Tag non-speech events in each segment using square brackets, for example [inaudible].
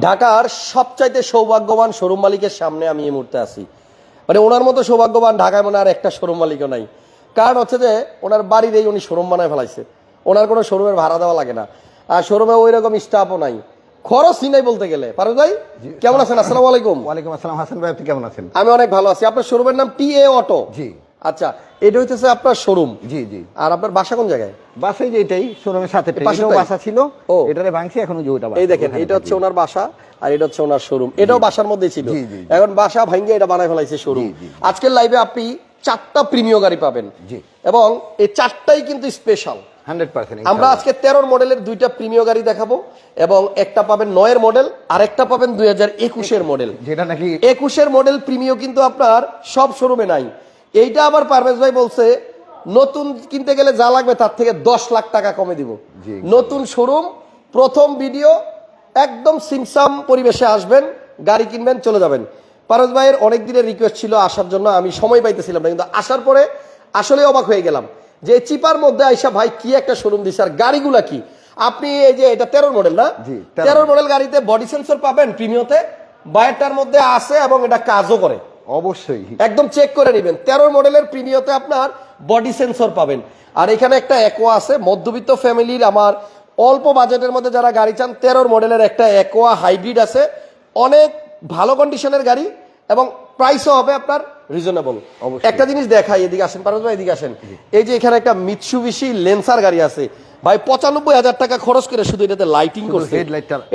ঢাকার সবচাইতে সৌভাগ্যবান শোরুম মালিকের সামনে আমি এই মুহূর্তে আছি। মানে ওনার মতো সৌভাগ্যবান ঢাকায় মনে আর একটা শোরুম মালিকও নাই। কারণ হচ্ছে যে ওনার বাড়ির এই উনি শোরুম বানায় ফেলাইছে। ওনার কোনো শোরুমের ভাড়া দেওয়া লাগে না। আর শোরুমে ওই রকম স্টাফও নাই। খরচই নাই বলতে গেলে। পারো ভাই কেমন আছেন? আসসালামু আলাইকুম। ওয়ালাইকুম আসসালাম। হাসান ভাই আপনি কেমন আছেন? আমি অনেক ভালো আছি। আপনার শোরুমের নাম টি এ অটো। জি। আচ্ছা এটা হইতেছে আপনার শোরুম জি জি। আর আপনার বাসা কোন জায়গায়? বাসাই যে এটাই শোরুমের সাথে পাশেরটাই? বাসা ছিল। ও। এটারে ভাঙছি এখন যে ওটা এই দেখেন এটা হচ্ছে ওনার বাসা আর এটা হচ্ছে ওনার শোরুম এটাও বাসার মধ্যেই ছিল। এখন বাসা ভাঙ্গে এটা বানায় ফেলাইছে শোরুম। আজকের লাইভে আপনি চারটা প্রিমিয় গাড়ি পাবেন। জি। এবং এই চারটাই কিন্তু স্পেশাল আমরা আজকে তেরোর মডেলের দুইটা প্রিমিয় গাড়ি দেখাবো এবং একটা পাবেন নয়ের মডেল আর একটা পাবেন দুই হাজার একুশের মডেল যেটা নাকি একুশের মডেল প্রিমিয় কিন্তু আপনার সব শোরুমে নাই। এইটা আবার পারভেজ ভাই বলছে নতুন কিনতে গেলে যা লাগবে তার থেকে দশ লাখ টাকা কমে দিব। নতুন শোরুম প্রথম ভিডিও একদম সিমসাম পরিবেশে আসবেন গাড়ি কিনবেন চলে যাবেন। পারভেজ ভাইয়ের অনেক দিনের রিকোয়েস্ট ছিল আসার জন্য আমি সময় পাইতেছিলাম না কিন্তু আসার পরে আসলে অবাক হয়ে গেলাম যে চিপার মধ্যে আইসা ভাই কি একটা শোরুম দিছে আর গাড়িগুলা কি? আপনি এই যে এটা তেরোর মডেল না? জি, 13 তেরোর মডেল গাড়িতে বডি সেন্সর পাবেন প্রিমিয়তে বায়ারটার মধ্যে আছে এবং এটা কাজও করে। অবশ্যই। একদম চেক করে নেবেন। তেরো মডেলের প্রিমিয়তে আপনার বডি সেন্সর পাবেন। আর এখানে একটা একোয়া আছে। মধ্যবিত্ত ফ্যামিলির আমার অল্প বাজেটের মধ্যে যারা গাড়ি চান তেরোর মডেলের একটা একোয়া হাইব্রিড আছে। অনেক ভালো কন্ডিশনের গাড়ি এবং প্রাইসও হবে আপনার রিজনেবল অবশ্যই। একটা জিনিস দেখাই এদিকে আসেন ভাই এদিকে আসেন। এই যে এখানে একটা মিৎসুবিশি লেন্সার গাড়ি আছে। ভাই পঁচানব্বই হাজার টাকা খরচ করে শুধু এটাতে লাইটিং করছে।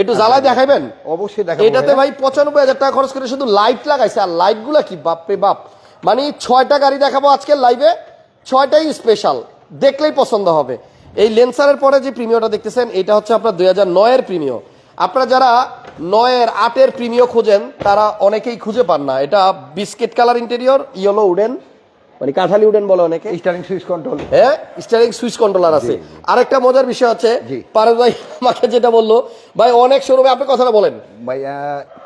একটু জ্বালায় দেখাইবেন অবশ্যই দেখাবো এটাতে ভাই পঁচানব্বই হাজার টাকা খরচ করে শুধু লাইট লাগাইছে। আর লাইটগুলা কি? বাপরে বাপ। মানে ছয়টা গাড়ি দেখাবো আজকের লাইভে ছয়টাই স্পেশাল দেখলেই পছন্দ হবে। এই লেন্সারের পরে যে প্রিমিয়টা দেখতেছেন এটা হচ্ছে আপনার দুই হাজার নয়ের প্রিমিয় আপনারা যারা নয়ের আটের প্রিমিয় খোঁজেন তারা অনেকেই খুঁজে পান না। এটা biscuit colour interior yellow wooden মানে কাঁঠালি উডেন বলে অনেকে। স্টারিং সুইচ কন্ট্রোল হ্যাঁ স্টারিং সুইচ কন্ট্রোলার আছে। আরেকটা মজার বিষয় হচ্ছে জি। ভাই আমাকে যেটা বলল ভাই অনেক শোরুমে আপনি কথাটা বলেন। ভাই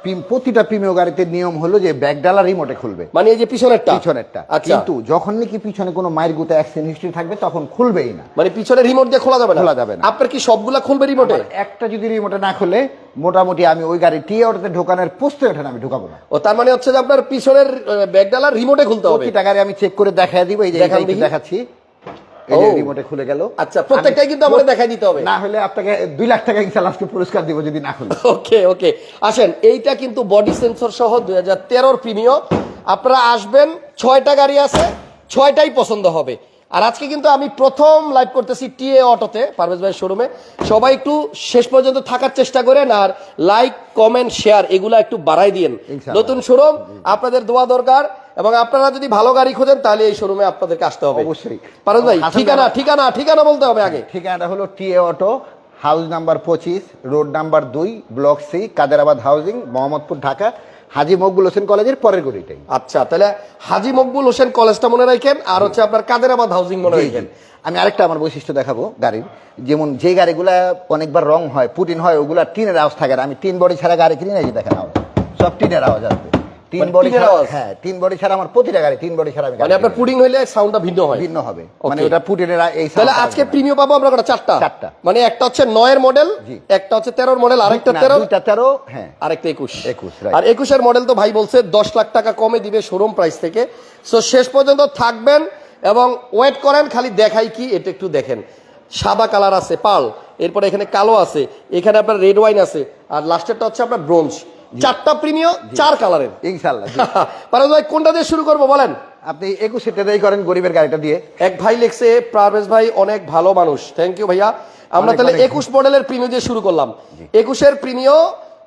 পিম- প্রতিটা প্রিমিয় গাড়িতে নিয়ম হলো যে ব্যাক ডালা রিমোটে খুলবে। মানে এই যে পিছনেরটা? পিছনেরটা। আচ্ছা। কিন্তু যখন নাকি পিছনে কোনো মায়ের গুতে অ্যাক্সিডেন্ট হিস্ট্রি থাকবে তখন খুলবেই না। মানে পিছনে রিমোট দিয়ে খোলা যাবে না? খোলা যাবে না। আপনার কি সবগুলা খুলবে রিমোটে একটা যদি রিমোটে না খুলে মোটামুটি আমি ওই গাড়ি টি অটোতে ঢোকানোর পোস্টে ওঠে আমি ঢুকাবো না। ও তার মানে হচ্ছে যে আপনার পিছনের ব্যাগডালা রিমোটে খুলতে হবে। প্রতিটা গাড়ি আমি চেক করে দেখাই দিব এই যে দেখি। দেখাচ্ছি। এই যে রিমোটে খুলে গেল। আচ্ছা প্রত্যেকটাই কিন্তু আমাদের দেখাই দিতে হবে। না হলে আপনাকে দুই লাখ টাকা ইনশাল্লাহ আজকে পুরস্কার দিব যদি না খুলে। ওকে ওকে। আসেন এইটা কিন্তু বডি সেন্সর সহ দুই হাজার তেরোর প্রিমিয় আপনারা আসবেন ছয়টা গাড়ি আছে ছয়টাই পছন্দ হবে। আর আজকে কিন্তু আমি প্রথম লাইভ করতেছি টিএ অটোতে পারভেজ ভাইয়ের শোরুমে সবাই একটু শেষ পর্যন্ত থাকার চেষ্টা করেন আর লাইক কমেন্ট শেয়ার এগুলা একটু বাড়াই দিন নতুন শোরুম আপনাদের দোয়া দরকার এবং আপনারা যদি ভালো গাড়ি খোঁজেন তাহলে এই শোরুমে আপনাদেরকে আসতে হবে। অবশ্যই। পারভেজ ভাই ঠিকানা ঠিকানা ঠিকানা বলতে হবে আগে। ঠিকানাটা হলো T A auto house number পঁচিশ রোড নাম্বার দুই block C Kaderabad housing Mohammadpur Dhaka. Haji Maqbul Hossain কলেজের পরের গলিটাই। আচ্ছা তাহলে হাজি মকবুল হোসেন কলেজটা মনে রাখেন আর হচ্ছে আপনার কাদের কাদেরাবাদ হাউজিং মনে রাখেন। আমি আরেকটা আমার বৈশিষ্ট্য দেখাবো গাড়ির। যেমন যে গাড়িগুলা অনেকবার রং হয় পুটিন হয় ওগুলা টিনের আওয়াজ থাকে না। আমি টিন বডি ছাড়া গাড়ি কিনি না যে দেখেন আওয়াজ। সব টিনের আওয়াজ আসবে তিন মানে বডি ছাড়া হ্যাঁ তিন বডি ছাড়া আমার প্রতিটা গাড়ি তিন বডি ছাড়া মানে আপনার পুডিং হইলে সাউন্ডটা ভিন্ন হয়। ভিন্ন হবে। মানে ওটা পুটিনের আ- এই তাহলে আজকে। প্রিমিয়াম পাবো আমরা কটা চারটা। চারটা। মানে একটা হচ্ছে নয়ের মডেল একটা হচ্ছে তেরোর মডেল আরেকটা না, তেরো দুইটা তেরো হ্যাঁ। আরেকটা একুশ। 21, right. আর একুশের মডেল তো ভাই বলছে দশ লাখ টাকা কমে দিবে শোরুম প্রাইস থেকে। সো শেষ পর্যন্ত থাকবেন এবং ওয়েট করেন খালি দেখাই কি এটা একটু দেখেন। সাদা কালার আছে পাল। এরপরে এখানে কালো আছে এখানে আপনার রেড ওয়াইন আছে আর লাস্টেরটা হচ্ছে আপনার ব্রোঞ্জ চারটা প্রিমিয় চার কালারের। ইনশাল্লাহ জি। [laughs] পারভেজ ভাই কোনটা দিয়ে শুরু করব বলেন? আপনি একুশে টেরাই করেন গরিবের গাড়িটা দিয়ে। এক ভাই লিখছে পারভেজ ভাই অনেক ভালো মানুষ। থ্যাংক ইউ ভাইয়া। আমরা তাহলে একুশ মডেলের প্রিমিয় দিয়ে শুরু করলাম। একুশের প্রিমিয়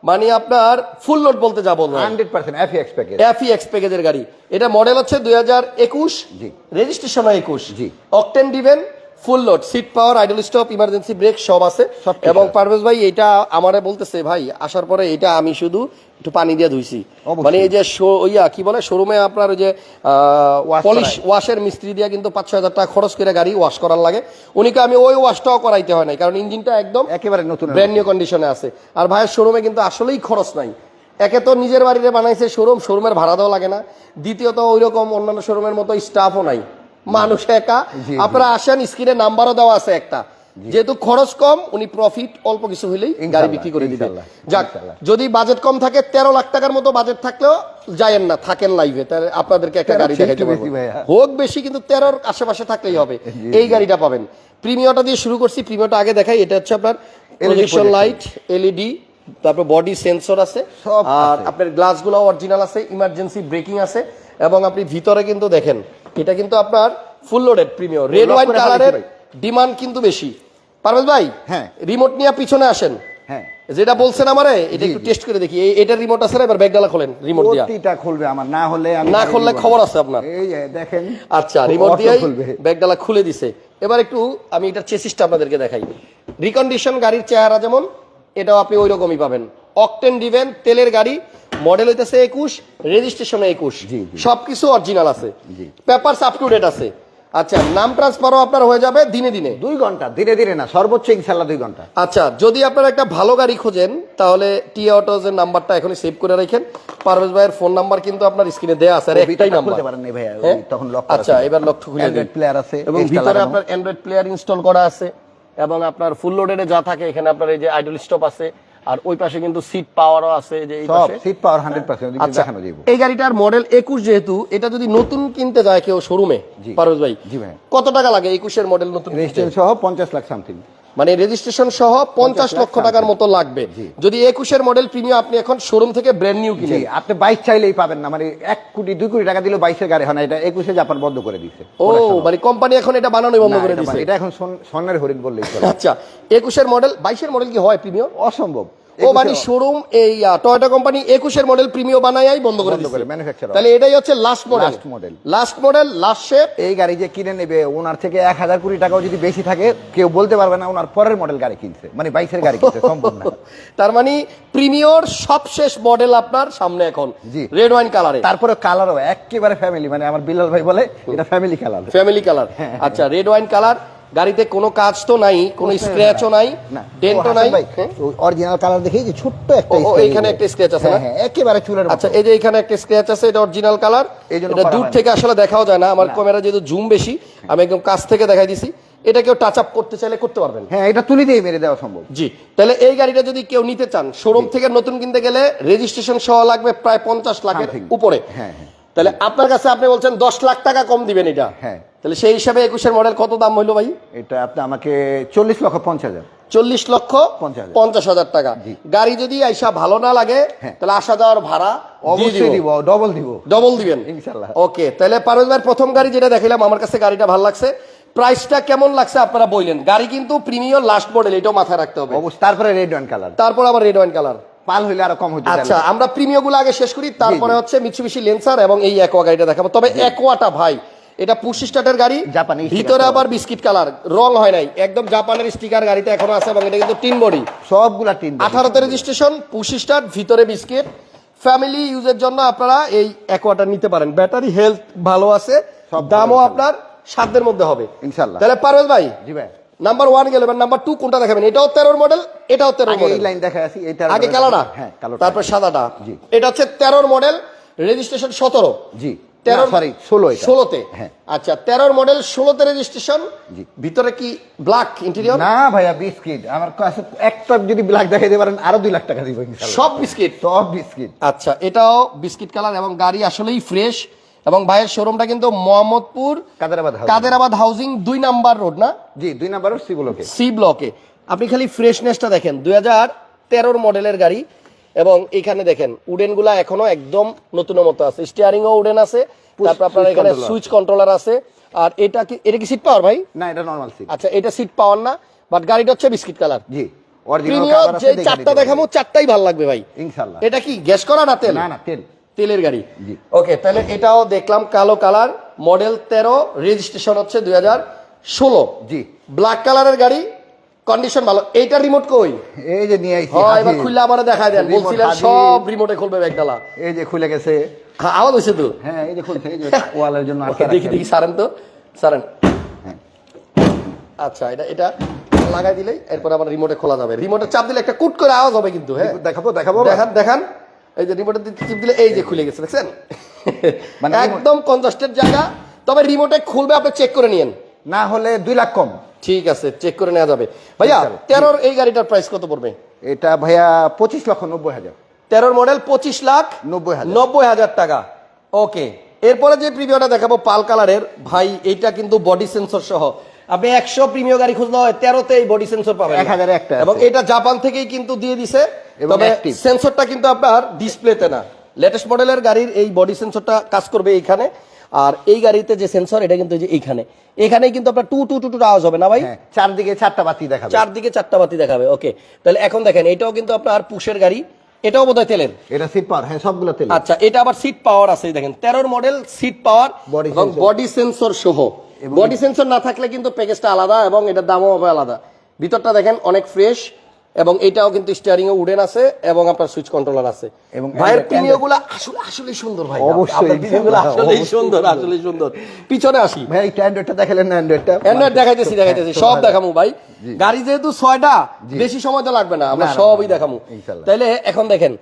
মানে আপনার ফুল লোড বলতে যাব hundred percent F X package F X প্যাকেজের গাড়ি। এটা মডেল হচ্ছে দুই হাজার একুশ। জি। রেজিস্ট্রেশন একুশ। জি। Octane ডিভেন full load seat power idle stop emergency brake সব আছে। এবং। পারভেজ ভাই এটা আমারে বলতেছে ভাই আসার পরে এটা আমি শুধু একটু পানি দিয়ে ধুইছি। মানে এই যে ওইয়া কি বলে শোরুমে আপনার ওই যে পলিশ ওয়াশের মিস্ত্রি দিয়ে কিন্তু পাঁচ ছয় হাজার টাকা খরচ করে গাড়ি ওয়াশ করার লাগে। উনিকে আমি ওই ওয়াশটাও করাইতে হয় নাই কারণ ইঞ্জিনটা একদম একেবারে নতুন ব্র্যান্ড নিউ কন্ডিশনে আছে। আর ভাইয়ের শোরুমে কিন্তু আসলেই খরচ নাই। একে তো নিজের বাড়িতে বানাইছে শোরুম শোরুমের ভাড়া দেওয়া লাগে না। দ্বিতীয়ত ওই রকম অন্যান্য শোরুমের মতো স্টাফও নাই। মানুষ একা। আপনারা আসেন স্ক্রিনে নাম্বারও দেওয়া আছে একটা। যেহেতু খরচ কম উনি প্রফিট অল্প কিছু হইলেই গাড়ি বিক্রি করে দিবে যাক যদি বাজেট কম থাকে তেরো লাখ টাকার মতো বাজেট থাকলেও যায়েন না থাকেন লাইভে তাহলে আপনাদেরকে একটা গাড়ি দেখাইতে পারব। হোক বেশি কিন্তু তেরোর আশেপাশে থাকলেই হবে। এই গাড়িটা পাবেন। প্রিমিয়টা দিয়ে শুরু করছি। প্রিমিয়টা আগে দেখাই এটা হচ্ছে আপনার প্রজেকশন। লাইট এলইডি তারপর বডি সেন্সর আছে। আর। আপনার গ্লাসগুলো অরিজিনাল আছে ইমার্জেন্সি ব্রেকিং আছে। এবং আপনি ভিতরে কিন্তু দেখেন এটা কিন্তু আপনার ফুল লোডেড প্রিমিয়ার রেড করে কালারের ডিমান্ড কিন্তু বেশি। পারভেজ ভাই হ্যাঁ। রিমোট নিয়ে পিছনে আসেন। হ্যাঁ। যেটা বলছেন আমারে এটা একটু টেস্ট করে দেখি। এই এটার রিমোট আছে এবার ব্যাগডালা খোলেন রিমোট দিয়া। প্রতিটা খুলবে আমার না হলে আমি না খুললে খবর আছে আপনার। এই যে দেখেন আচ্ছা রিমোট খুলবে। ব্যাগডালা খুলে দিছে। এবার একটু আমি এটা চেসিসটা আপনাদেরকে দেখাই। রিকন্ডিশন গাড়ির চেহারা যেমন এটাও আপনি ওই রকমই পাবেন। অকটেন ডিভেন তেলের গাড়ি মডেল হইতেছে একুশ রেজিস্ট্রেশনে একুশ। সবকিছু অরিজিনাল আছে। জি। পেপারস আপ টু ডেট আছে। আচ্ছা নাম ট্রান্সফারও আপনার হয়ে যাবে দিনে দিনে। দুই ঘণ্টা ধীরে ধীরে না সর্বোচ্চ ইনশাল্লাহ দুই ঘণ্টা। আচ্ছা যদি আপনারা একটা ভালো গাড়ি খোঁজেন তাহলে টি অটোজ এর নাম্বারটা এখনই সেভ করে রাখেন। পারভেজ ভাইয়ের ফোন নাম্বার কিন্তু আপনার স্ক্রিনে দেয়া আছে আর ও, একটাই নাম্বার খুলতে পারেন নি ভাইয়া, হ্যাঁ? তখন করা আচ্ছা এবার লক খুলে দিন। Android player আছে, এবং ভিতরে আপনার অ্যান্ড্রয়েড প্লেয়ার ইনস্টল করা আছে এবং আপনার ফুল লোডেডে যা থাকে এখানে আপনার এই যে আইডল স্টপ আছে আর ওই পাশে কিন্তু সিট পাওয়ারও আছে যে এই পাশে সিট পাওয়ার হান্ড্রেড পার্সেন্ট আচ্ছা দেখানো যাইব এই গাড়িটার মডেল একুশ যেহেতু এটা যদি নতুন কিনতে যায় কেউ শোরুমে জি। ভাই জি ভাই। কত টাকা লাগে একুশের মডেল নতুন? রেজিস্ট্রেশন সহ পঞ্চাশ লাখ সামথিং মানে রেজিস্ট্রেশন সহ পঞ্চাশ লক্ষ টাকার মতো লাগবে। যদি একুশের মডেল প্রিমিয়াম আপনি এখন শোরুম থেকে ব্র্যান্ড নিউ কিনে আপনি বাইশ চাইলেই পাবেন না। মানে এক কোটি দুই কোটি টাকা দিলে বাইশের গাড়ি হয় না। এটা একুশে জাপান বন্ধ করে দিচ্ছে ও মানে কোম্পানি এখন এটা বানানো বন্ধ করে দিচ্ছে এটা এখন সোনার স্বর্ণের হরিণ বললেই আচ্ছা একুশের মডেল বাইশের মডেল কি হয় প্রিমিয়াম অসম্ভব। ও মানে শোরুম এই টয়োটা কোম্পানি একুশের মডেল প্রিমিয়াম বানাই বন্ধ করে দিচ্ছে তাহলে এটাই হচ্ছে last model Last model। Last model last shape এই গাড়ি যে কিনে নেবে ওনার থেকে এক হাজার কোটি টাকাও যদি বেশি থাকে কেউ বলতে পারবে না ওনার পরের মডেল গাড়ি কিনছে। মানে বাইশের গাড়ি কিনছে সম্ভব না। [laughs] তার মানে প্রিমিয়র সবশেষ মডেল আপনার সামনে এখন। জি। রেড ওয়াইন কালারে তারপরে কালারও একেবারে ফ্যামিলি মানে আমার বিলাল ভাই বলে এটা ফ্যামিলি কালার ফ্যামিলি কালার আচ্ছা রেড ওয়াইন কালার গাড়িতে কোনো কাজ তো নাই কোনো স্ক্র্যাচও নাই ডেন্টও নাই? অরিজিনাল কালার দেখেই যে ছোট্ট একটা এইখানে একটা scratch আছে না? হ্যাঁ, হ্যাঁ, একেবারে চুলের। আচ্ছা এই যে এখানে একটা স্ক্র্যাচ আছে এটা অরিজিনাল কালার এটা দূর থেকে আসলে দেখাও যায় না আমার ক্যামেরা যেহেতু জুম বেশি আমি একদম কাছ থেকে দেখাই দিছি। এটা কেউ টাচ আপ করতে চাইলে করতে পারবেন। হ্যাঁ এটা তুলি দিয়ে মেরে দেওয়া সম্ভব। জি তাহলে এই গাড়িটা যদি কেউ নিতে চান শোরুম থেকে নতুন কিনতে গেলে রেজিস্ট্রেশন সহ লাগবে প্রায় পঞ্চাশ লাখের। উপরে। হ্যাঁ, হ্যাঁ। তাহলে আপনার কাছে আপনি বলছেন দশ লাখ টাকা কম দিবেন এটা। হ্যাঁ। তাহলে সেই হিসাবে একুশের মডেল কত দাম হইল ভাই? এটা আপনি আমাকে চল্লিশ লক্ষ পঞ্চাশ হাজার। চল্লিশ লক্ষ পঞ্চাশ হাজার। টাকা। গাড়ি যদি আইসা ভালো না লাগে হ্যাঁ। তাহলে আসা যাওয়ার ভাড়া অবশ্যই দিব ডবল দিব। ডবল দিবেন। ইনশাল্লাহ। ওকে তাহলে পারভেজ ভাইয়ের প্রথম গাড়ি যেটা দেখাইলাম আমার কাছে গাড়িটা ভালো লাগছে। প্রাইসটা কেমন লাগছে আপনারা বললেন গাড়ি কিন্তু প্রিমিয়াম লাস্ট মডেল এটাও মাথায় রাখতে হবে। অবশ্যই তারপরে রেড ওয়ান কালার তারপর আবার রেড ওয়াইন কালার পাল হইলে আরও কম হইতে আচ্ছা আমরা প্রিমিয়ামগুলো আগে শেষ করি তারপরে হচ্ছে মিৎসুবিশি লেন্সার এবং এই অ্যাকোয়া গাড়িটা দেখাবো। তবে অ্যাকোয়াটা ভাই এটা পুশি স্টার্টের গাড়ি জাপানি ভিতরে আবার বিস্কিট কালার রং হয় নাই। একদম জাপানের স্টিকার গাড়িতে এখনও আছে এবং এটা কিন্তু তিন বডি। সবগুলা টিন আঠারোতে রেজিস্ট্রেশন পুশি স্টার্ট ভিতরে বিস্কিট। ফ্যামিলি ইউজের জন্য আপনারা এই অ্যাকোয়াটা নিতে পারেন। ব্যাটারি হেলথ ভালো আছে সব দামও আপনার সাধ্যের মধ্যে হবে। ইনশাল্লাহ। তাহলে পারভেজ ভাই জি ভাই। নাম্বার ওয়ান গেলে নাম্বার টু কোনটা দেখাবেন? এটাও তেরোর মডেল এটাও তেরোর আগে এই লাইন দেখা আছি এটা আগে কালোটা হ্যাঁ কালোটা তারপর সাদাটা। জি। এটা হচ্ছে তেরোর মডেল রেজিস্ট্রেশন সতেরো। জি। তেরো সরি ষোলো ষোলোতে। হ্যাঁ। আচ্ছা তেরোর মডেল ষোলোতে রেজিস্ট্রেশন। ভিতরে কি ব্ল্যাক ইন্টেরিয়র না ভাইয়া বিস্কিট। আমার কাছে একটা যদি ব্ল্যাক দেখাইতে পারেন আরও দুই লাখ টাকা দিব সব বিস্কিট? সব বিস্কিট। আচ্ছা এটাও বিস্কিট কালার এবং গাড়ি আসলেই ফ্রেশ এবং ভাইয়ের শোরুমটা কিন্তু মোহাম্মদপুর কাদেরাবাদ কাদেরাবাদ হাউজিং দুই নাম্বার রোড না? জি দুই নাম্বার সিগুলোকে সি ব্লকে আপনি খালি ফ্রেশনেসটা দেখেন দুই হাজার তেরোর মডেলের গাড়ি। এবং এখানে দেখেন উডেনগুলা এখনও একদম নতুনের মতো আছে। স্টিয়ারিং ও উডেন আছে তারপর আপনার এখানে সুইচ কন্ট্রোলার আছে। আর এটা কি এটা কি সিট পাওয়ার ভাই? না এটা নর্মাল সিট আচ্ছা এটা সিট পাওয়ার না বাট গাড়িটা হচ্ছে বিস্কিট কালার জি প্রিমিয়াম যে চারটা দেখাবো চারটাই ভালো লাগবে ভাই। ইনশাআল্লাহ। এটা কি গ্যাস করা না তেল? না না তেল। তেলের গাড়ি। জি। ওকে তাহলে এটাও দেখলাম কালো কালার মডেল তেরো রেজিস্ট্রেশন হচ্ছে দুই হাজার ষোলো। জি। ব্ল্যাক কালারের গাড়ি কন্ডিশন ভালো। এইটা রিমোট কই? এই যে নিয়ে আইছি হ্যাঁ এবার হাজির। খুললে আমার দেখায় দেন। বলছিলেন সব রিমোটে খুলবে ব্যাগডালা। এই যে খুলে গেছে। হ্যাঁ, আওয়াজ হয়েছে তো? হ্যাঁ এই যে খুলছে এই যে ওয়ালের জন্য আটকে দেখি দেখি সারেন তো। সারেন। হ্যাঁ। আচ্ছা এটা এটা লাগাই দিলেই এরপর আবার রিমোটে খোলা যাবে। রিমোটে চাপ দিলে একটা কুট করে আওয়াজ হবে কিন্তু হ্যাঁ। দেখাবো দেখাবো দেখান দেখান। এই যে রিমোটে চিপ দিলে এই যে খুলে গেছে দেখছেন? মানে একদম কনজাস্টেড জায়গা। তবে রিমোটে খুলবে আপনি চেক করে নিয়েন। না হলে দুই লাখ কম। ঠিক আছে চেক করে নেওয়া যাবে। ভাইয়া তেরোর এই গাড়িটার প্রাইস কত পড়বে? এটা ভাইয়া পঁচিশ লক্ষ নব্বই হাজার। তেরোর মডেল পঁচিশ লাখ নব্বই হাজার। নব্বই হাজার টাকা। ওকে এরপরে যে প্রিমিয়টা দেখাবো পাল কালারের ভাই এইটা কিন্তু বডি সেন্সর সহ। আপনি একশো প্রিমিয় গাড়ি খুঁজলে হয় তেরোতে এই বডি সেন্সর পাবেন। এক হাজার একটা এবং এটা জাপান থেকেই কিন্তু দিয়ে দিছে। তবে সেন্সরটা কিন্তু আপনার ডিসপ্লেতে না। লেটেস্ট মডেলের গাড়ির এই বডি সেন্সরটা কাজ করবে এইখানে। আর এই গাড়িতে যে সেন্সর এটা কিন্তু এইখানে। এখানে কিন্তু আপনার টু টু টু টু আওয়াজ হবে না ভাই? হ্যাঁ চারদিকে চারটা বাতি দেখাবে। চারদিকে চারটা বাতি দেখাবে ওকে তাহলে এখন দেখেন এটাও কিন্তু আপনার পুশের গাড়ি এটাও বোধহয় তেলের? এটা সিট পাওয়ার হ্যাঁ সবগুলো তেল আচ্ছা এটা আবার সিট পাওয়ার আছে দেখেন তেরোর মডেল সিট পাওয়ার এবং বডি সেন্সর সহ। বডি সেন্সর না থাকলে কিন্তু প্যাকেজটা আলাদা এবং এটার দামও হবে আলাদা। ভিতরটা দেখেন অনেক ফ্রেশ এবং এটাও কিন্তু স্টিয়ারিং এ উডেন আছে এবং আপনার সুইচ কন্ট্রোলার আছে। এবং ভাইয়ের প্রিমিয়গুলা আসলে আসলে সুন্দর ভাই। অবশ্যই, গুলা হ্যাঁ, আসলেই সুন্দর আসলে সুন্দর। পিছনে আসি। ভাই এটা অ্যান্ড্রয়েডটা দেখালেন না অ্যান্ড্রয়েডটা অ্যান্ড্রয়েড দেখাইতেছি দেখাইতেছি। সব দেখামু ভাই। গাড়ি যেহেতু ছয়টা বেশি সময় তো লাগবে না আমরা সবই দেখামু। তাইলে এখন দেখেন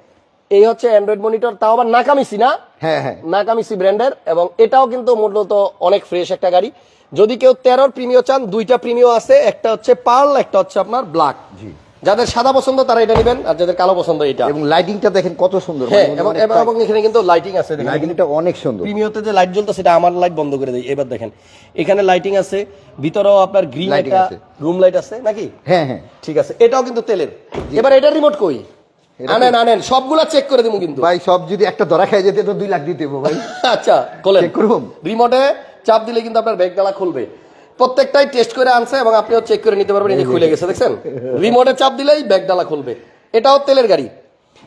এই হচ্ছে অ্যান্ড্রয়েড মনিটর তাও আবার নাকামিসি না? হ্যাঁ হ্যাঁ। নাকামিসি ব্র্যান্ডের এবং এটাও কিন্তু মূলত অনেক ফ্রেশ একটা গাড়ি। যদি কেউ তেরোর প্রিমিয় চান দুইটা প্রিমিয় আছে একটা হচ্ছে পার্ল একটা হচ্ছে আপনার ব্ল্যাক জি। যাদের সাদা পছন্দ তারা এটা নেবেন আর যাদের কালো পছন্দ এটা। এবং লাইটিংটা দেখেন কত সুন্দর। হ্যাঁ মানে এবং এবং- এখানে কিন্তু লাইটিং আছে দেখেন। লাইটিংটা অনেক সুন্দর। প্রিমিয়তে যে লাইট জ্বলতো সেটা আমার লাইট বন্ধ করে দেয় এবার দেখেন এখানে লাইটিং আছে ভিতরেও আপনার গ্রিন একটা আছে। রুম লাইট আছে নাকি? হ্যাঁ হ্যাঁ। ঠিক আছে এটাও কিন্তু তেলের। এবার এটা রিমোট কই? আনেন আনেন সবগুলা চেক করে দিব কিন্তু। ভাই সব যদি একটা ধরা খেয়ে যেতে তো দুই লাখ হব ভাই। [laughs] আচ্ছা খোলেন Check করব? রিমোটে চাপ দিলে কিন্তু আপনার ব্যাগ ডালা খুলবে। প্রত্যেকটাই টেস্ট করে আনছে এবং আপনিও চেক করে নিতে পারবেন এই যে খুলে গেছে দেখছেন? রিমোটে চাপ দিলেই ব্যাগ ডালা খুলবে। এটাও তেলের গাড়ি।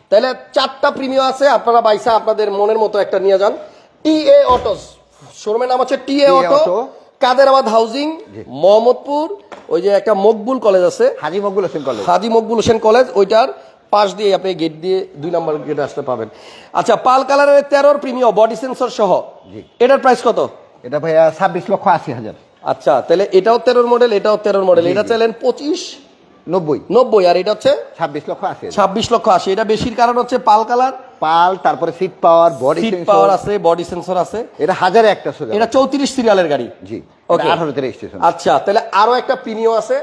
তাহলে চারটা প্রিমিয়াম আছে আপনারা বাইসা আপনাদের মনের মতো একটা নিয়ে যান। T A autos. শোরুমের নাম হচ্ছে T A auto. Kaderabad housing Mohammadpur ওই যে একটা মকবুল কলেজ আছে। হাজি মকবুল হোসেন কলেজ। হাজি মকবুল হোসেন কলেজ ওইটার পাশ দিয়ে আপনি গেট দিয়ে দুই নম্বর গেট আসতে পাবেন আচ্ছা পাল কালারের তেরোর প্রিমিয়াম বডি সেন্সর সহ। এটার প্রাইস কত? এটা ভাইয়া ছাব্বিশ লক্ষ আশি হাজার। আচ্ছা তাহলে এটাও তেরোর মডেল এটাও তেরোর মডেল এটা চাইলেন পঁচিশ? নব্বই। নব্বই আর এটা হচ্ছে ছাব্বিশ লক্ষ আশি ছাব্বিশ লক্ষ আশি। এটা বেশির কারণ হচ্ছে পাল কালার। পাল তারপরে seat power body seat power আছে বডি সেন্সর আছে। এটা হাজারে একটা সোজা এটা চৌত্রিশ সিরিয়ালের গাড়ি। জি ওকে আঠারোতে রেজিস্ট্রেশন আচ্ছা তাহলে আরও একটা প্রিমিয়াম আছে।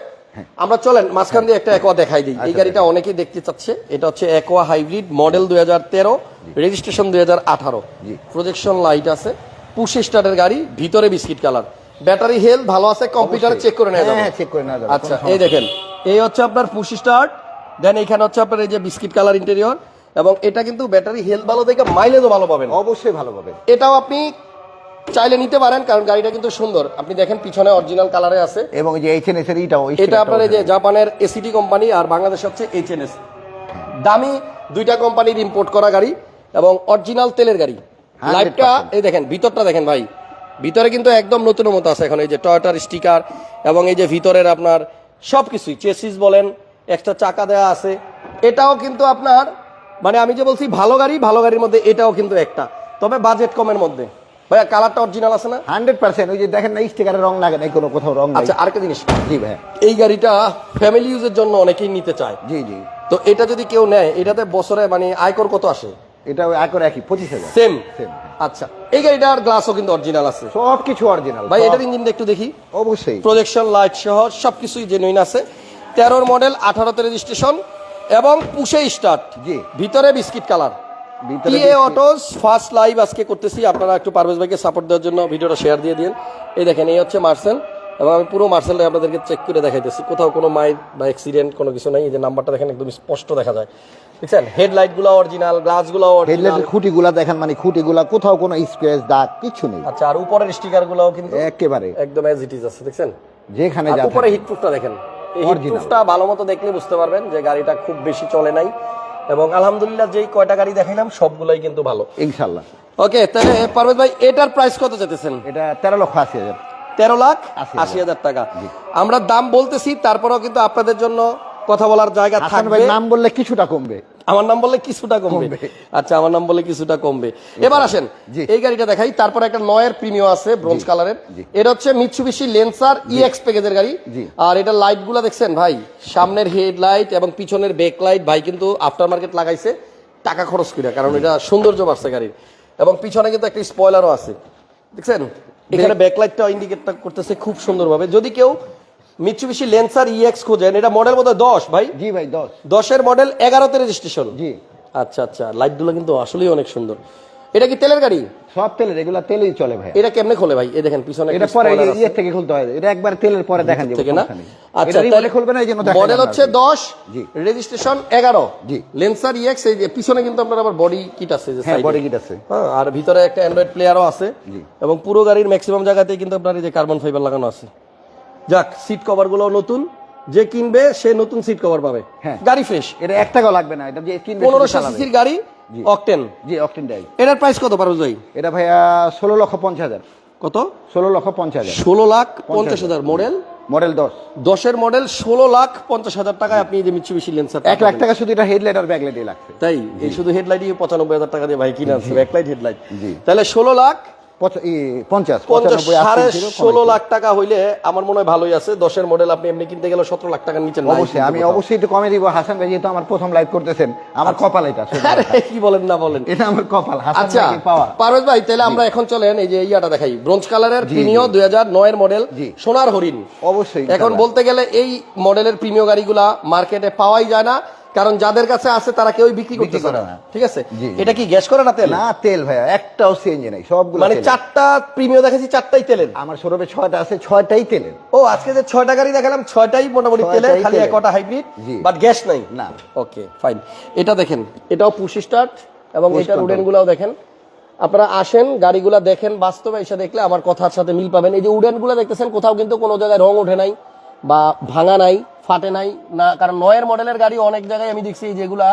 আমরা চলেন মাঝখান দিয়ে একটা একোয়া দেখাই দিই। এই আচ্ছা, গাড়িটা অনেকেই দেখতে চাচ্ছে। এটা হচ্ছে একোয়া হাইব্রিড মডেল দুই হাজার তেরো রেজিস্ট্রেশন দুই হাজার আঠারো। জি। প্রজেকশন লাইট আছে। পুশ স্টার্টের গাড়ি ভিতরে বিস্কিট কালার ব্যাটারি হেলথ ভালো আছে কম্পিউটারে চেক করে নেওয়া যাবে। হ্যাঁ চেক করে নেওয়া যাবে আচ্ছা এই দেখেন এই হচ্ছে আপনার পুশ স্টার্ট দেন এখানে হচ্ছে আপনার এই যে বিস্কিট কালার ইন্টেরিয়র এবং এটা কিন্তু ব্যাটারি হেলথ ভালো দেখে মাইলেজও ভালো পাবেন। অবশ্যই ভালো পাবেন। এটাও আপনি চাইলে নিতে পারেন কারণ গাড়িটা কিন্তু সুন্দর। আপনি দেখেন পিছনে অরিজিনাল কালারে আছে। এবং এই যে এইচ এন এস এর এইটাও এটা আপনার এই যে জাপানের এসিটি কোম্পানি আর বাংলাদেশ হচ্ছে এইচএনএস দামি দুইটা কোম্পানির ইম্পোর্ট করা গাড়ি এবং অরিজিনাল তেলের গাড়ি। 100% লাইটটা এই দেখেন ভিতরটা দেখেন ভাই। ভিতরে কিন্তু একদম নতুন মতো আছে এখন এই যে টয়টার স্টিকার এবং এই যে ভিতরের আপনার সব কিছুই চেসিস বলেন এক্সট্রা চাকা দেওয়া আছে। এটাও কিন্তু আপনার মানে আমি যে বলছি ভালো গাড়ি ভালো গাড়ির মধ্যে এটাও কিন্তু একটা। তবে বাজেট কমের মধ্যে। ভাইয়া কালারটা অরিজিনাল আছে না? হান্ড্রেড পার্সেন্ট ওই যে দেখেন না স্টিকারের রং লাগে নাই কোনো কোথাও রং আচ্ছা আরেকটা জিনিস। জি ভাইয়া। এই গাড়িটা ফ্যামিলি ইউজের জন্য অনেকেই নিতে চায়। জি জি। তো এটা যদি কেউ নেয় এটাতে বছরে মানে আয়কর কত আসে? এটা একর একই পঁচিশ হাজার। সেম Same, আচ্ছা এই গাড়িটার গ্লাসও কিন্তু অরিজিনাল আছে। সব কিছু অরিজিনাল ভাই এটার ইঞ্জিনটা একটু দেখি। অবশ্যই। প্রজেকশন লাইট সহ সবকিছুই জেনুইন আছে। তেরোর মডেল আঠারোতে রেজিস্ট্রেশন এবং পুষে স্টার্ট জি। ভিতরে biscuit colour TA autos first live আজকে করতেছি। আপনারা একটু পারভেজ ভাইকে সাপোর্ট দেওয়ার জন্য ভিডিওটা শেয়ার দিয়ে দিন এই দেখেন এই হচ্ছে মার্সেল এবং আমি পুরো মার্সেলটা আপনাদেরকে চেক করে দেখাইতেছি। কোথাও কোনো মাইল বা অ্যাক্সিডেন্ট কোনো কিছু নাই। এই যে নাম্বারটা দেখেন একদম স্পষ্ট দেখা যায়। দেখছেন? হেডলাইটগুলো অরিজিনাল গ্লাসগুলো অরিজিনাল খুঁটিগুলা দেখেন মানে খুঁটিগুলা কোথাও কোনো স্ক্র্যাচ দাগ কিছু নেই। আচ্ছা আর উপরের স্টিকার গুলোও কিন্তু একেবারে। একদম অ্যাজ ইট ইজ আছে দেখছেন? যেখানে যা উপরে হিটপ্রুফটা দেখেন। এই হিটপ্রুফটা ভালো মতো দেখলে বুঝতে পারবেন যে গাড়িটা খুব বেশি চলে নাই। এবং আলহামদুলিল্লাহ যেই কয়টা গাড়ি দেখাইলাম সবগুলাই কিন্তু ভালো। ইনশাল্লাহ ওকে তাহলে পারভেজ ভাই এটার প্রাইস কত যেতেছেন এটা তেরো লক্ষ আশি হাজার। তেরো লাখ আশি হাজার। টাকা। আমরা দাম বলতেছি তারপরেও কিন্তু আপনাদের জন্য কথা বলার জায়গা থাকবে। নাম বললে কিছুটা কমবে। আমার নাম বললে কিছুটা কমবে। আচ্ছা আমার নাম বললে কিছুটা কমবে। এবার আসেন। এই গাড়িটা দেখাই। তারপর একটা নয়ের প্রিমিয়াম আছে ব্রোঞ্জ কালারের। এটা হচ্ছে মিৎসুবিশি লেন্সার ইএক্স প্যাকেজের গাড়ি। আর এটা লাইটগুলা দেখছেন ভাই? সামনের হেড লাইট এবং পিছনের ব্যাক লাইট ভাই কিন্তু আফটার মার্কেট লাগাইছে। টাকা খরচ করে কারণ এটা সৌন্দর্য বাড়ছে গাড়ির। এবং পিছনে কিন্তু একটা স্পয়লারও আছে। দেখছেন? এখানে ব্যাকলাইটটা ইন্ডিকেটটা করতেছে খুব সুন্দরভাবে। যদি কেউ মিচুবিশি লেন্সার ইএক্স খোঁজেন। এটা মডেল বোধ দশ ভাই? জি ভাই দশ। দশের মডেল এগারোতে রেজিস্ট্রেশন জি। আচ্ছা আচ্ছা লাইটগুলো কিন্তু আসলেই অনেক সুন্দর। এটা কি তেলের গাড়ি? সব তেলের এগুলা তেলেই চলে ভাই। এটা কেমনে খোলে ভাই? এই দেখেন পিছনে এটা পরে ইয়ে থেকে খুলতে হয়। এটা একবার তেলের পরে দেখেন থেকে না? আচ্ছা খুলবে না এই জন্য মডেল হচ্ছে আর কি। দশ জি। রেজিস্ট্রেশন এগারো। জি। লেন্সার ইএক্স এই যে পিছনে কিন্তু আপনার আবার বডি কিট আছে যে হ্যাঁ বডি কিট আছে। হ্যাঁ আর ভিতরে একটা অ্যান্ড্রয়েড প্লেয়ারও আছে। জি। এবং পুরো গাড়ির ম্যাক্সিমাম জায়গাতেই কিন্তু আপনার এই যে কার্বন ফাইবার লাগানো আছে। যাক সিট কভারগুলো নতুন। যে কিনবে সে নতুন সিট কভার পাবে। হ্যাঁ। গাড়ি ফ্রেশ এটা এক টাকাও লাগবে না এটা যে কিনবে পনেরোশো। সিসির গাড়ি। অকটেন জি অকটেন ডাই এটার প্রাইস কত পারবে ভাই এটা ভাইয়া ষোলো লক্ষ পঞ্চাশ হাজার। কত? ষোলো লক্ষ পঞ্চাশ হাজার। ষোলো লাখ পঞ্চাশ হাজার। মডেল মডেল দশ। দশের মডেল ষোলো লাখ পঞ্চাশ হাজার টাকায় আপনি যে মিচুবিশি লেন্সার এক লাখ টাকা শুধু এটা হেডলাইট আর ব্যাকলাইটই লাগছে। তাই? এই শুধু হেডলাইটই পঁচানব্বই হাজার টাকা দিয়ে ভাই কিনে আসছে ব্যাকলাইট হেডলাইট। তাহলে ষোলো লাখ ষোলো লাখ টাকা হইলে আমার মনে হয় ভালোই আছে। দশের মডেল আপনি এমনি কিনতে গেলে সতেরো লাখ টাকার নিচে অবশ্যই আমি অবশ্যই একটু কমে দিব। হাসান ভাই যেহেতু আমার প্রথম লাইভ করতেছেন আমার কপাল এটা আরে কি বলেন না বলেন। এটা আমার কপাল আচ্ছা পারভেজ ভাই তাহলে আমরা এখন চলেন এই যে ইয়াটা দেখাই। ব্রোঞ্জ কালারের প্রিমিও দুই হাজার নয়ের মডেল। সোনার হরিণ। অবশ্যই এখন বলতে গেলে এই মডেলের প্রিমিয় গাড়িগুলা মার্কেটে পাওয়াই যায় না। কারণ যাদের কাছে আছে তারা কেউই বিক্রি করতে করে না। ঠিক আছে। এটা কি গ্যাস করে না তেল? না তেল ভাইয়া একটাও সিএনজি নাই সবগুলো মানে চারটা প্রিমিয় দেখেছি চারটাই তেলের। আমার সৌরভে ছয়টা আছে ছয়টাই তেলের। ও আজকে যে ছয়টা গাড়ি দেখালাম ছয়টাই মোটামুটি তেলের খালি একটা হাইব্রিড। বাট গ্যাস নাই। না। ওকে ফাইন এটা দেখেন এটাও পুশ স্টার্ট এবং এটার control। উডেন গুলাও দেখেন। আপনারা আসেন গাড়িগুলা দেখেন বাস্তবে এসে দেখলে আমার কথার সাথে মিল পাবেন। এই যে উডেনগুলা দেখতেছেন কোথাও কিন্তু কোনো জায়গায় রং ওঠে নাই বা ভাঙা নাই। ফাটে নাই। না কারণ নয়ের মডেলের গাড়ি অনেক জায়গায় আমি দেখছি যেগুলা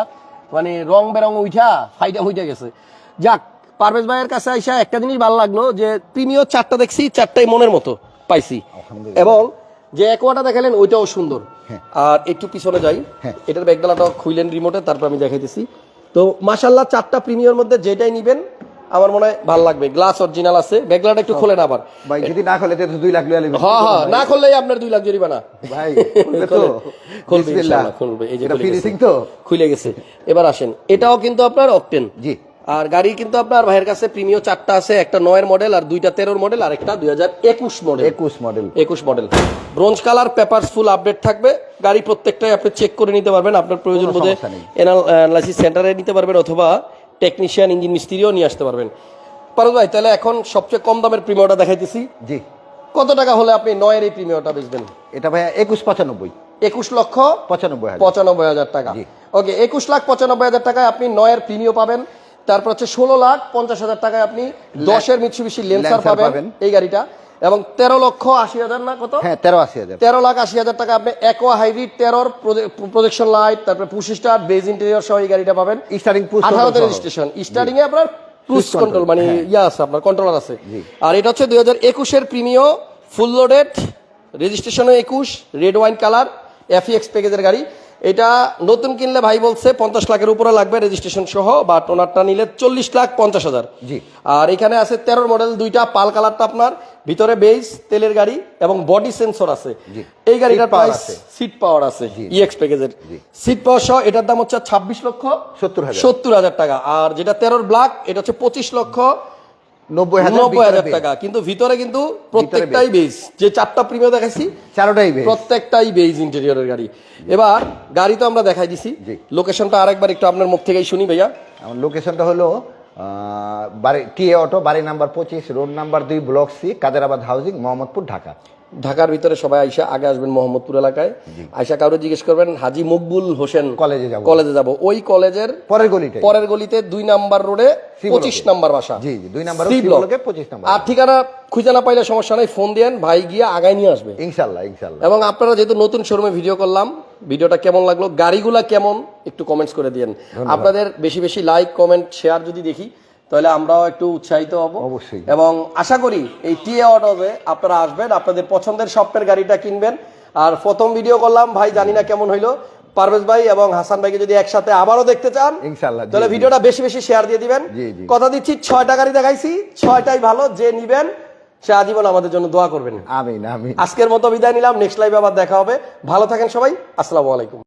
মানে রং বেরং উঠা ফাইটা উঠে গেছে। যাক পারভেজ ভাইয়ের কাছে আইসা একটা জিনিস ভালো লাগল যে প্রিমিয় চারটা দেখছি চারটাই মনের মতো পাইছি। এবং যে একোয়াটা দেখালেন ওইটাও সুন্দর। হ্যাঁ। আর একটু পিছনে যাই। হ্যাঁ। এটার ব্যাগডালাটা খুইলেন রিমোটে তারপর আমি দেখাইতেছি। তো মাশাল্লাহ চারটা প্রিমিয়র মধ্যে যেটাই নিবেন আমার মনে হয় ভালো লাগবে। গ্লাস অরিজিনাল আছে। ব্যাগডালাটা একটু খোলেন আবার। ভাই যদি না খোলে তো দুই লাখ হ্যাঁ হ্যাঁ না খুললেই আপনার দুই লাখ জরিমানা। ভাই [laughs] খুলবে খুলে- খুলবে ইনশাআল্লাহ, খুলবে। এই যে গেছে। ফিনিশিং তো? খুলে গেছে। এবার আসেন। এটাও কিন্তু আপনার অকটেন জি। আর গাড়ি কিন্তু আপনার ভাইয়ের কাছে প্রিমিয় চারটা আছে। একটা নয়ের মডেল আর দুইটা তেরোর মডেল আর একটা দুই হাজার একুশ মডেল একুশ মডেল একুশ model bronze colour papers full update থাকবে। গাড়ি প্রত্যেকটাই আপনি চেক করে নিতে পারবেন। আপনার প্রয়োজন বোধে অ্যানালাইসিস সেন্টারে নিতে পারবেন অথবা টেকনিশিয়ান ইঞ্জিন মিস্ত্রিও নিয়ে আসতে পারবেন। পারো ভাই তাহলে এখন সবচেয়ে কম দামের প্রিমিয়রটা দেখাইতেছি। জি। কত টাকা হলে আপনি নয়ের এই প্রিমিয়রটা বেচবেন? এটা ভাইয়া একুশ পঁচানব্বই। একুশ লক্ষ পঁচানব্বই পঁচানব্বই হাজার টাকা। ওকে একুশ লাখ পঁচানব্বই হাজার টাকায় আপনি নয়ের প্রিমিয় পাবেন। তারপর হচ্ছে ষোলো লাখ পঞ্চাশ হাজার টাকায় আপনি দশের মিৎসুবিশি লেন্সার পাবেন। এই গাড়িটা। এবং তেরো লক্ষ আশি হাজার না কত? হ্যাঁ তেরো আশি হাজার। তেরো লাখ আশি হাজার টাকা আপনি একোয়া হাইব্রিড তেরোর প্রজেকশন লাইট তারপরে পুশ স্টার বেজ ইন্টেরিয়র সহ এই গাড়িটা পাবেন। স্টারিং পুশ আঠারোতে রেজিস্ট্রেশন স্টার্টিং এ আপনার ক্রুজ কন্ট্রোল মানে হ্যাঁ। ইয়া আছে আপনার কন্ট্রোলার আছে। আর এটা হচ্ছে দুই হাজার একুশের প্রিমিয় ফুল লোডেড রেজিস্ট্রেশনও একুশ রেড ওয়াইন কালার এফিএক্স প্যাকেজের গাড়ি। এটা নতুন কিনলে ভাই বলছে পঞ্চাশ লাখের উপরে লাগবে রেজিস্ট্রেশন সহ বা টোনারটা নিলে চল্লিশ লাখ পঞ্চাশ হাজার জি। আর এখানে আছে তেরোর মডেল দুইটা পাল কালারটা আপনার ভিতরে বেস তেলের গাড়ি এবং বডি সেন্সর আছে জি। এই গাড়িটার প্রাইস আছে। সিট পাওয়ার আছে ইএক্স প্যাকেজের সিট পাওয়ার সহ এটার দাম হচ্ছে ছাব্বিশ লক্ষ সত্তর হাজার। সত্তর হাজার টাকা আর যেটা তেরোর ব্ল্যাক এটা হচ্ছে পঁচিশ লক্ষ নব্বই হাজার টাকা। কিন্তু ভিতরে কিন্তু প্রত্যেকটাই বেজ যে চারটা প্রিমিয়াম দেখাইছি চারোটাই বেশ। প্রত্যেকটাই বেজ ইন্টেরিয়রের গাড়ি। এবার গাড়ি তো আমরা দেখাই দিছি। লোকেশনটা আরেকবার একটু আপনার মুখ থেকেই শুনি ভাইয়া। আমার লোকেশনটা হলো আহ, বাড়ি টিএ অটো বাড়ি নাম্বার পঁচিশ রোড নাম্বার দুই block C Kaderabad housing Mohammadpur Dhaka. ঢাকার ভিতরে সবাই আইসা আগে আসবেন মোহাম্মদপুর এলাকায়। আইসা কাউরে জিজ্ঞেস করবেন হাজি মকবুল হোসেন কলেজে যাব। কলেজে যাব। ওই কলেজের পরের গলিটাই। পরের গলিতে দুই নাম্বার রোডে পঁচিশ নাম্বার বাসা। জি, দুই নাম্বার ব্লকে 25 নাম্বার। আর ঠিকানা খুঁজে না পাইলে সমস্যা নাই ফোন দিয়েন ভাই গিয়ে আগায় নিয়ে আসবে। ইনশাল্লাহ ইনশাল্লাহ। এবং আপনারা যেহেতু নতুন শোরুমে ভিডিও করলাম ভিডিওটা কেমন লাগল গাড়িগুলা কেমন একটু কমেন্টস করে দিয়েন। আপনাদের বেশি বেশি লাইক কমেন্ট শেয়ার যদি দেখি তাহলে আমরাও একটু উৎসাহিত হব। অবশ্যই। এবং আশা করি এই টিএ অটোতে আপনারা আসবেন আপনাদের পছন্দের স্বপ্নের গাড়িটা কিনবেন। আর প্রথম ভিডিও করলাম ভাই জানি না কেমন হইল। পারভেজ ভাই এবং হাসান ভাইকে যদি একসাথে আবারও দেখতে চান ইনশাল্লাহ, তাহলে ভিডিওটা বেশি বেশি শেয়ার দিয়ে দিবেন। কথা দিচ্ছি ছয়টা গাড়ি দেখাইছি ছয়টাই ভালো যে নিবেন সে আজীবন আমাদের জন্য দোয়া করবেন। আমিন আমিন। আজকের মতো বিদায় নিলাম নেক্সট লাইভে আবার দেখা হবে। ভালো থাকেন সবাই আসসালামু আলাইকুম।